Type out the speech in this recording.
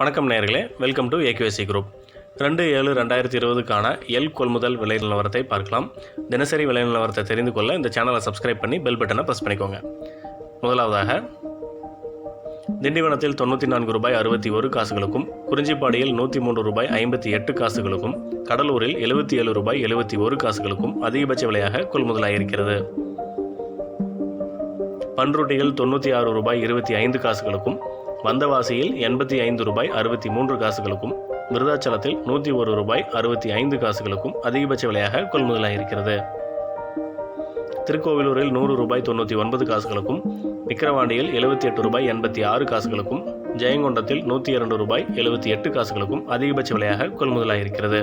வணக்கம் நேர்களே welcome to AKC group ரெண்டு ஏழு ரெண்டாயிரத்தி இருபதுக்கான எல் கொள்முதல் விலை நிலவரத்தை பார்க்கலாம். தினசரி விலை நிலவரத்தை தெரிந்து கொள்ள இந்த சேனலை சப்ஸ்கிரைப் பண்ணி பெல் பட்டனை ப்ரெஸ் பண்ணிக்கோங்க. முதலாவதாக திண்டிவனத்தில் தொண்ணூற்றி நான்கு ரூபாய் அறுபத்தி ஒரு காசுகளுக்கும் குறிஞ்சிப்பாடியில் நூற்றி மூன்று ரூபாய் ஐம்பத்தி எட்டு காசுகளுக்கும் கடலூரில் எழுபத்தி ஏழு ரூபாய் எழுபத்தி ஒரு காசுகளுக்கும் அதிகபட்ச விலையாக கொள்முதலாயிருக்கிறது. பன்ருட்டியில் தொண்ணூற்றி ஆறு ரூபாய் இருபத்தி ஐந்து காசுகளுக்கும் வந்தவாசியில் எண்பத்தி ஐந்து ரூபாய் அறுபத்தி மூன்று காசுகளுக்கும் விருதாச்சலத்தில் நூற்றி ஒரு ரூபாய் அறுபத்தி ஐந்து காசுகளுக்கும் அதிகபட்ச விலையாக கொள்முதலாயிருக்கிறது திருக்கோவிலூரில் நூறு ரூபாய் தொண்ணூற்றி ஒன்பது காசுகளுக்கும் விக்கிரவாண்டியில் எழுபத்தி எட்டு ரூபாய் எண்பத்தி ஆறு காசுகளுக்கும் ஜெயங்கொண்டத்தில் நூற்றி இரண்டு ரூபாய் எழுபத்தி எட்டு காசுகளுக்கும் அதிகபட்ச விலையாக கொள்முதலாயிருக்கிறது